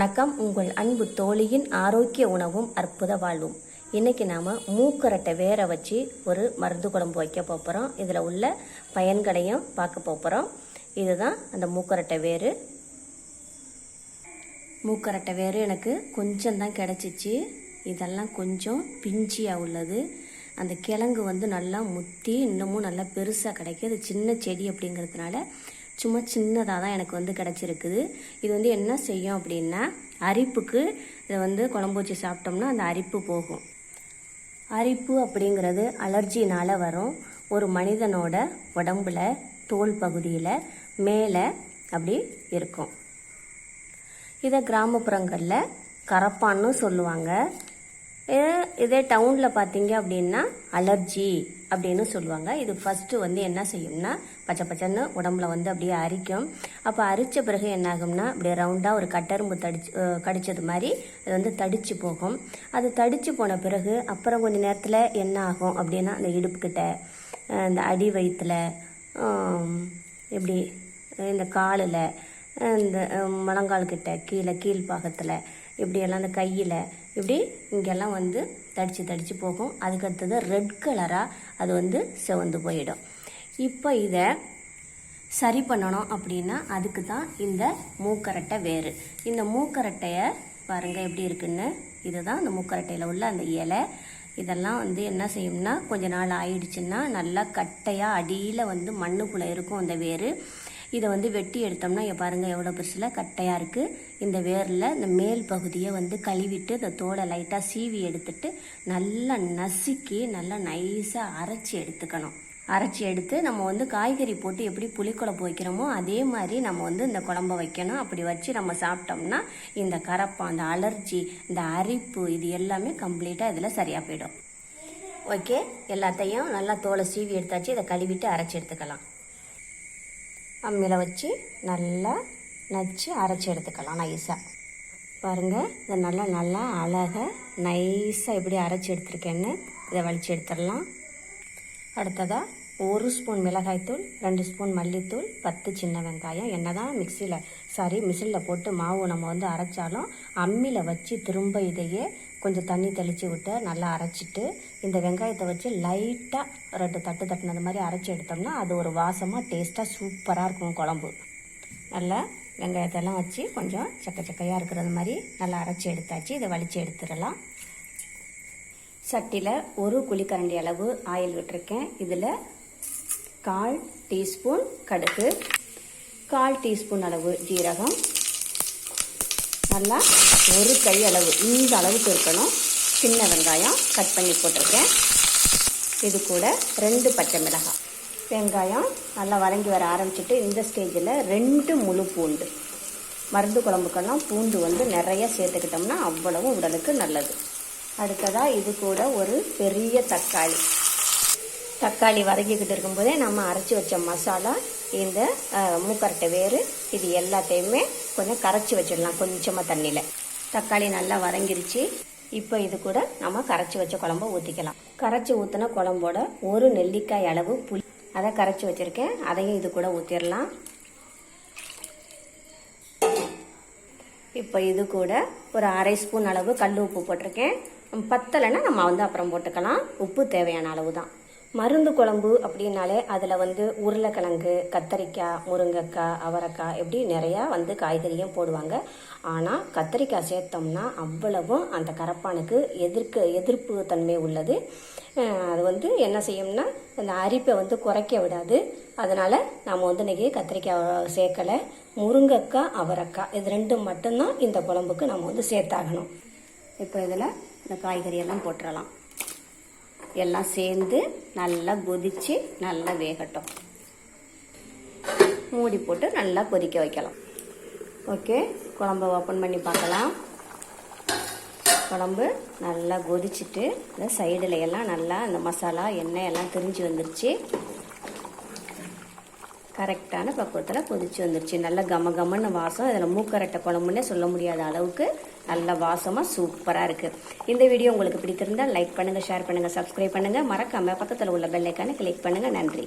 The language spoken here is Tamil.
வணக்கம். உங்கள் அன்பு தோழியின் ஆரோக்கிய உணவும் அற்புத வாழ்வும். இன்னைக்கு நாம் மூக்கரட்டை வேற வச்சு ஒரு மருந்து குழம்பு வைக்க போகிறோம் இதில் உள்ள பயன்களையும் பார்க்க போகிறோம் இதுதான் அந்த மூக்கரட்டை வேறு. மூக்கரட்டை வேறு எனக்கு கொஞ்சம் தான் கிடச்சிச்சு. இதெல்லாம் கொஞ்சம் பிஞ்சியாக உள்ளது. அந்த கிழங்கு வந்து நல்லா முத்தி இன்னமும் நல்லா பெருசாக கிடைக்கும். அது சின்ன செடி அப்படிங்கிறதுனால சும்மா சின்னதாக தான் எனக்கு வந்து கிடச்சிருக்குது. இது வந்து என்ன செய்யும் அப்படின்னா அரிப்புக்கு இதை வந்து குழம்பு வச்சு சாப்பிட்டோம்னா அந்த அரிப்பு போகும். அரிப்பு அப்படிங்கிறது அலர்ஜினால் வரும். ஒரு மனிதனோட உடம்புல தோல் பகுதியில் மேலே அப்படி இருக்கும். இதை கிராமப்புறங்களில் கரப்பான்னு சொல்லுவாங்க. இதே- டவுனில் பார்த்தீங்க அப்படின்னா அலர்ஜி அப்படின்னு சொல்லுவாங்க. இது ஃபஸ்ட்டு வந்து என்ன செய்யும்னா பச்சை பச்சைன்னு உடம்புல வந்து அப்படியே அரிக்கும். அப்போ அரித்த பிறகு என்ன ஆகும்னா அப்படியே ரவுண்டாக ஒரு கட்டரும்பு தடிச்சு கடித்தது கடிச்சது மாதிரி அது வந்து தடிச்சு போகும். அது தடிச்சு போன பிறகு அப்புறம் கொஞ்ச நேரத்தில் என்ன ஆகும் அப்படின்னா அந்த இடுப்புக்கிட்ட இந்த அடி வயிற்றுல இப்படி இந்த காலில் இந்த முழங்கால்கிட்ட கீழே கீழ்ப்பாகத்தில் இப்படியெல்லாம் அந்த கையில் இப்படி இங்கெல்லாம் வந்து தடித்து தடித்து போகும். அதுக்கடுத்தது ரெட் கலராக அது வந்து சிவந்து போயிடும். இப்போ இதை சரி பண்ணணும் அப்படின்னா அதுக்கு தான் இந்த மூக்கரட்டை வேறு. இந்த மூக்கரட்டையை பாருங்கள் எப்படி இருக்குன்னு. இதுதான் அந்த மூக்கரட்டையில் உள்ள அந்த இலை. இதெல்லாம் வந்து என்ன செய்யும்னா கொஞ்ச நாள் ஆயிடுச்சுன்னா நல்லா கட்டையாக அடியில் வந்து மண்ணுக்குள்ளே இருக்கும் அந்த வேர். இதை வந்து வெட்டி எடுத்தோம்னா பாருங்கள் எவ்வளோ பெருசில் கட்டையாக இருக்குது இந்த வேரில் இந்த மேல் பகுதியை வந்து கழுவிட்டு இந்த தோலை லைட்டாக சீவி எடுத்துட்டு நல்லா நசுக்கி நல்லா நைஸாக அரைச்சி எடுத்துக்கணும். அரைச்சி எடுத்து நம்ம வந்து காய்கறி போட்டு எப்படி புளிக்குழம்பு வைக்கிறோமோ அதே மாதிரி நம்ம வந்து இந்த குழம்ப வைக்கணும். அப்படி வச்சு நம்ம சாப்பிட்டோம்னா இந்த கரப்பம் அந்த அலர்ஜி இந்த அரிப்பு இது எல்லாமே கம்ப்ளீட்டாக இதில் சரியாக போயிடும். ஓகே எல்லாத்தையும் நல்லா தோலை சீவி எடுத்தாச்சு. இதை கழுவிட்டு அரைச்சி எடுத்துக்கலாம். அம்மியில் வச்சு நல்லா நச்சு அரைச்சி எடுத்துக்கலாம் நைஸாக பாருங்கள் இதை நல்லா நல்லா அழகாக நைஸாக எப்படி அரைச்சி எடுத்துருக்கேன்னு இதை வலிச்சு எடுத்துடலாம். அடுத்ததாக ஒரு ஸ்பூன் மிளகாய்த்தூள் ரெண்டு ஸ்பூன் மல்லித்தூள் பத்து சின்ன வெங்காயம். என்ன தான் மிக்சியில் சாரி மிஷினில் போட்டு மாவு நம்ம வந்து அரைச்சாலும் அம்மியில் வச்சு திரும்ப இதையே கொஞ்சம் தண்ணி தெளித்து விட்டு நல்லா அரைச்சிட்டு இந்த வெங்காயத்தை வச்சு லைட்டாக ரெண்டு தட்டு தட்டுனது மாதிரி அரைச்சி எடுத்தோம்னா அது ஒரு வாசமாக டேஸ்ட்டாக சூப்பராக இருக்கும் குழம்பு. நல்லா வெங்காயத்தெல்லாம் வச்சு கொஞ்சம் சக்க சக்கையாக இருக்கிறது மாதிரி நல்லா அரைச்சி எடுத்தாச்சு. இதை வலிச்சு எடுத்துடலாம். சட்டியில் ஒரு குழிக்கரண்டி அளவு ஆயில் விட்டுருக்கேன். இதில் கால் டீஸ்பூன் கடுகு கால் டீஸ்பூன் அளவு ஜீரகம். நல்லா ஒரு கை அளவு. இந்த அளவுக்கு இருக்கணும். சின்ன வெங்காயம் கட் பண்ணி போட்டிருக்கேன். இது கூட ரெண்டு பச்சை மிளகாய். வெங்காயம் நல்லா வதங்கி வர ஆரம்பிச்சிட்டு இந்த ஸ்டேஜில் ரெண்டு முழு பூண்டு. மருந்து குழம்புக்கெல்லாம் பூண்டு வந்து நிறைய சேர்த்துக்கிட்டோம்னா அவ்வளவும் உடலுக்கு நல்லது. அடுத்ததாக இது கூட ஒரு பெரிய தக்காளி. தக்காளி வதக்கிக்கிட்டு இருக்கும்போதே நம்ம அரைச்சி வச்ச மசாலா இந்த மூக்கரட்டை வேறு இது எல்லாத்தையுமே கொஞ்சம் கரைச்சி வச்சிடலாம் கொஞ்சமாக தண்ணியில். தக்காளி நல்லா வதங்கிருச்சு. இப்போ இது கூட நம்ம கரைச்சி வச்ச குழம்ப ஊற்றிக்கலாம் கரைச்சி ஊற்றின குழம்போட ஒரு நெல்லிக்காய் அளவு புளி அதை கரைச்சி வச்சுருக்கேன். அதையும் இது கூட ஊற்றிடலாம் இப்போ இது கூட ஒரு அரை ஸ்பூன் அளவு கல் உப்பு போட்டிருக்கேன். பத்தலைன்னா நம்ம வந்து அப்புறம் போட்டுக்கலாம். உப்பு தேவையான அளவு தான் மருந்து குழம்பு அப்படின்னாலே அதில் வந்து உருளைக்கிழங்கு கத்தரிக்காய் முருங்கைக்காய் அவரைக்காய் இப்படி நிறையா வந்து காய்கறியும் போடுவாங்க. ஆனால் கத்தரிக்காய் சேர்த்தோம்னா அவ்வளவும் அந்த கரப்பானுக்கு எதிர்க்க எதிர்ப்பு தன்மை உள்ளது. அது வந்து என்ன செய்யும்னா அந்த அரிப்பை வந்து குறைக்க விடாது. அதனால் நாம் வந்து இன்றைக்கி கத்திரிக்காய் சேர்க்கலை முருங்கைக்காய் அவரைக்காய் இது ரெண்டும் மட்டும்தான் இந்த குழம்புக்கு நம்ம வந்து சேர்த்தாகணும். இப்போ இதில் இந்த காய்கறியெல்லாம் போட்டுடலாம் எல்லாம் சேர்ந்து நல்லா கொதித்து நல்லா வேகட்டும். மூடி போட்டு நல்லா கொதிக்க வைக்கலாம். ஓகே? குழம்ப ஓப்பன் பண்ணி பார்க்கலாம். குழம்பு நல்லா கொதிச்சுட்டு இந்த சைடில் எல்லாம் நல்லா அந்த மசாலா எண்ணெய் எல்லாம் திரிஞ்சு வந்துருச்சு. கரெக்டான பக்குவத்தில் கொதிச்சு வந்துருச்சு. நல்ல கம கமன்னு வாசம். இதில் மூக்கரட்டை குழம்புன்னே சொல்ல முடியாத அளவுக்கு நல்ல வாசமாக சூப்பராக இருக்குது இந்த வீடியோ உங்களுக்கு பிடித்திருந்தால் லைக் பண்ணுங்கள் ஷேர் பண்ணுங்கள் சப்ஸ்கிரைப் பண்ணுங்கள் மறக்காமல் பக்கத்தில் உள்ள பெல்லைக்கான கிளிக் பண்ணுங்கள் நன்றி.